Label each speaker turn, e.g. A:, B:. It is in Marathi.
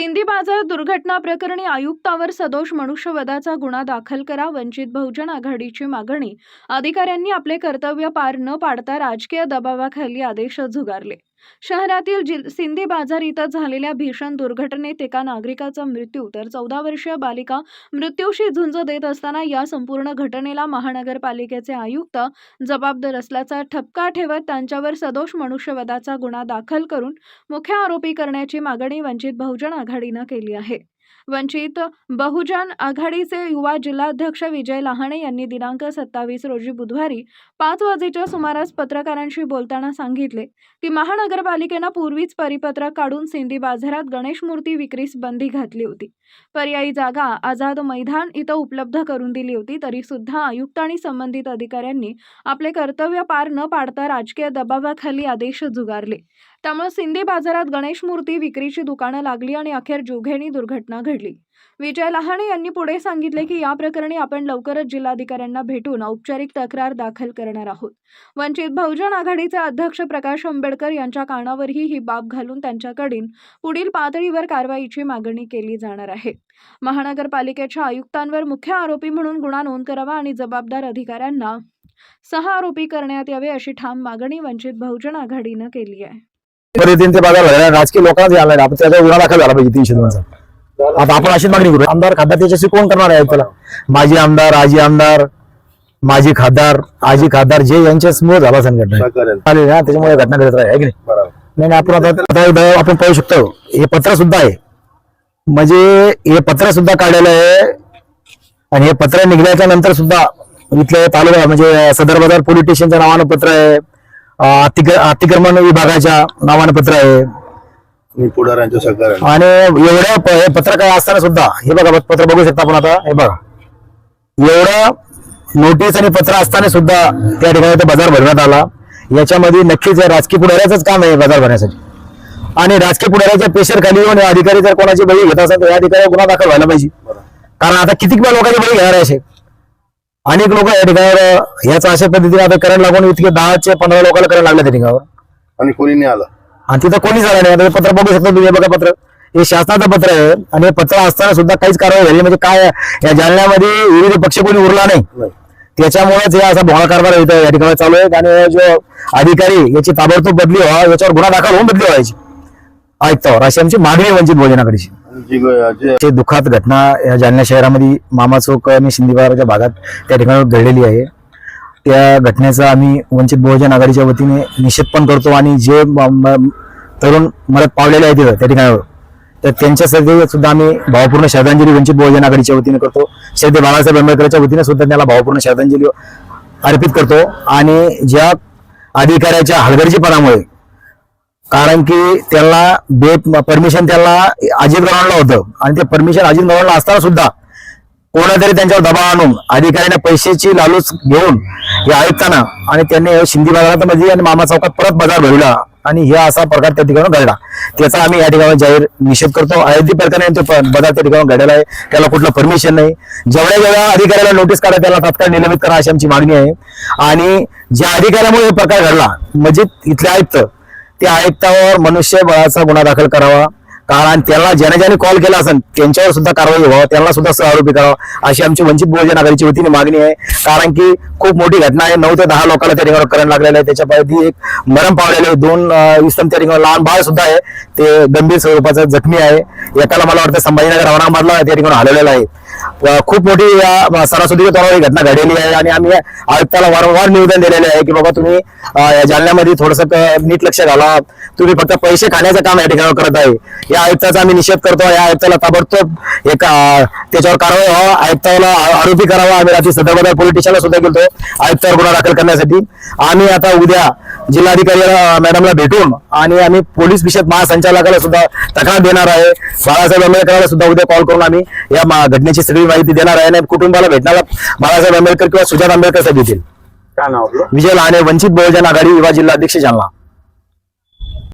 A: सिंधी बाजार दुर्घटना प्रकरणी आयुक्तावर सदोष मनुष्यवधाचा गुन्हा दाखल करा वंचित बहुजन आघाडीची मागणी. अधिकाऱ्यांनी आपले कर्तव्य पार न पाडता राजकीय दबावाखाली आदेश झुगारले. शहरातील जिल सिंधी बाजार इथं झालेल्या भीषण दुर्घटनेत एका नागरिकाचा मृत्यू तर चौदा वर्षीय बालिका मृत्यूशी झुंज देत असताना या संपूर्ण घटनेला महानगरपालिकेचे आयुक्त जबाबदार असल्याचा ठपका ठेवत त्यांच्यावर सदोष मनुष्यवधाचा गुन्हा दाखल करून मुख्य आरोपी करण्याची मागणी वंचित बहुजन आघाडीनं केली आहे. वंचित बहुजन आघाडीचे युवा जिल्हाध्यक्ष विजय लहाणे यांनी दिनांक सत्तावीस रोजी बुधवारी पाच वाजेच्या सुमारास पत्रकारांशी बोलताना सांगितले की महानगरपालिकेनं पूर्वीच परिपत्रक काढून सिंधी बाजारात गणेश मूर्ती विक्रीस बंदी घातली होती. पर्यायी जागा आझाद मैदान इथं उपलब्ध करून दिली होती तरी सुद्धा आयुक्त आणि संबंधित अधिकाऱ्यांनी आपले कर्तव्य पार न पाडता राजकीय दबावाखाली आदेश झुगारले त्यामुळे सिंधी बाजारात गणेश मूर्ती विक्रीची दुकानं लागली आणि अखेर जुघेणी दुर्घटना घडली. विजय लहाणे यांनी पुढे सांगितले की या प्रकरणी आपण लवकरच जिल्हाधिकाऱ्यांना भेटून औपचारिक तक्रार दाखल करणार आहोत. वंचित बहुजन आघाडीचे अध्यक्ष प्रकाश आंबेडकर यांच्या कानावरही ही बाब घालून त्यांच्याकडील पुढील पातळीवर कारवाईची मागणी केली जाणार आहे. महानगरपालिकेच्या आयुक्तांवर मुख्य आरोपी म्हणून गुन्हा नोंद करावा आणि जबाबदार अधिकाऱ्यांना सहा आरोपी करण्यात यावे अशी ठाम मागणी वंचित बहुजन आघाडीनं केली आहे.
B: पद्धतीने राजकीय यायला लागला. आपण त्याचा गुन्हा दाखल झाला पाहिजे तीनशे दोनचा आता आपण अशीच मागणी करू आमदार खासदार त्याच्याशी कोण करणार आहे त्याला? माजी आमदार आजी आमदार माजी खासदार आजी खासदार जे यांच्या समोर झाला संघटना. आले ना त्याच्यामुळे घटना घडत आहे की नाही? नाही आपण आता आपण पाहू शकतो. हे पत्र सुद्धा आहे. म्हणजे हे पत्र सुद्धा काढलेलं आहे. आणि हे पत्र निघल्याच्या नंतर सुद्धा इथले तालुका म्हणजे सदर बाजार पोलीस स्टेशनच्या नावानं पत्र आहे. अतिक्रमण विभागाच्या नावानं पत्र आहे.
C: पुढाऱ्यांच्या सहकार्याने
B: आणि एवढं पत्र काय असताना सुद्धा हे बघा पत्र बघू शकता आपण आता. हे बघा. एवढं नोटीस आणि पत्र असताना सुद्धा त्या ठिकाणी तो बाजार भरण्यात आला. याच्यामध्ये नक्कीच राजकीय पुढाऱ्याच काम आहे बाजार भरण्यासाठी. आणि राजकीय पुढाऱ्याच्या प्रेशर खाली येऊन अधिकारी जर कोणाची बळी घेत असेल तर या अधिकारी गुन्हा दाखल व्हायला पाहिजे. कारण आता किती लोकांची बळी घेणार आहे अनेक लोक या ठिकाणावर याचा अशा पद्धतीने आता करंट लागून इतके दहाचे पंधरा लोकांना करंट लागले त्या ठिकाणावर.
C: आणि कोणी नाही आलं.
B: आणि तिथं कोणी झालं नाही. आता हे पत्र बघू शकता तुम्ही हे बघा पत्र. हे शासनाचं पत्र आहे आणि हे पत्र असताना सुद्धा काहीच कारवाई झाली म्हणजे काय या जालन्यामध्ये विविध पक्ष कोणी उरला नाही. त्याच्यामुळेच हे असा भोळा कारभार इथं या ठिकाणी चालू आहे. आणि हे जो अधिकारी याची ताबडतोब बदली व्हा याच्यावर गुन्हा दाखल होऊन बदली व्हायची. ऐकतावर अशी आमची मागणी वंचित
C: जे
B: ते दुःखात घटना या जालना शहरामध्ये मामा चौक आणि शिंदेवाराच्या भागात त्या ठिकाणी घडलेली आहे. त्या घटनेचा आम्ही वंचित बहुजन आघाडीच्या वतीने निषेध पण करतो आणि जे तरुण मरत पावलेले आहेत तिथं त्या ठिकाणावर तर त्यांच्यासाठी सुद्धा आम्ही भावपूर्ण श्रद्धांजली वंचित बहुजन आघाडीच्या वतीने करतो. श्रद्धे बाळासाहेब आंबेडकरच्या वतीने सुद्धा त्याला भावपूर्ण श्रद्धांजली अर्पित करतो. आणि ज्या अधिकाऱ्याच्या हलगर्जीपणामुळे कारण की त्यांना बे परमिशन त्याला अजित गव्हाणला होतं. आणि ते परमिशन अजित गव्हाणला असताना सुद्धा कोणातरी त्यांच्यावर दबाव आणून अधिकाऱ्याने पैशाची लालूच घेऊन हे आयुक्तांना आणि त्यांनी शिंदी बाजारात मध्ये आणि मामा चौकात परत बाजार भरला आणि हे असा प्रकार त्या ठिकाणी घडला. त्याचा आम्ही या ठिकाणी जाहीर निषेध करतो. अयोध्या प्रकारे तो बदल त्या ठिकाणी घडलेला आहे. त्याला कुठलं परमिशन नाही. जेवढ्या जेवढ्या अधिकाऱ्याला नोटीस काढा त्याला तात्काळ निलंबित करा अशी आमची मागणी आहे. आणि ज्या अधिकाऱ्यामुळे हे प्रकार घडला म्हणजे इथले आयुक्त त्या आयुक्तावर मनुष्यबळाचा गुन्हा दाखल करावा. कारण त्याला ज्याने ज्याने कॉल केला असेल त्यांच्यावर सुद्धा कारवाई व्हावं त्यांना सुद्धा सहआरोपी करावा अशी आमची वंचित बहुजन आघाडीची वतीने मागणी आहे. कारण की खूप मोठी घटना आहे. नऊ ते दहा लोकांना त्या ठिकाणी करंट लागलेलं आहे. त्याच्यापैकी एक मरण पावलेलं आहे. दोन इसम त्या ठिकाणी लहान बाळ सुद्धा आहे. ते गंभीर स्वरूपाचं जखमी आहे. एकाला मला वाटतं संभाजीनगर औरंगाबादला त्या ठिकाणी हलवलेला आहे. खूप मोठी या सणासुदीच्या तोरावर ही घटना घडलेली आहे आणि आम्ही आयुक्ताला वारंवार निवेदन दिलेले आहे की बाबा तुम्ही या जालन्यामध्ये थोडस नीट लक्ष घाला. तुम्ही फक्त पैसे खाण्याचं काम या ठिकाणी करत आहे. या आयुक्ताचा आम्ही निषेध करतो. या आयुक्ताला ताबडतोब एक त्याच्यावर कारवाई व्हावा. आयुक्ताला आरोपी करावा. आम्ही रात्री सदर पोलिटिशियनला सुद्धा गेलो आयुक्तावर गुन्हा दाखल करण्यासाठी. आम्ही आता उद्या जिल्हाधिकारी मॅडमला भेटून आणि आम्ही पोलीस विषयक महासंचालकाला सुद्धा तक्रार देणार आहे. बाळासाहेब आंबेडकरांना सुद्धा उद्या कॉल करून आम्ही या घटनेची सगळी माहिती देणार आहे आणि कुटुंबाला भेटणारा बाळासाहेब आंबेडकर किंवा सुजात आंबेडकर साहेब येतील. विजय लहाने वंचित बहुजन आघाडी युवा जिल्हा अध्यक्ष जालना.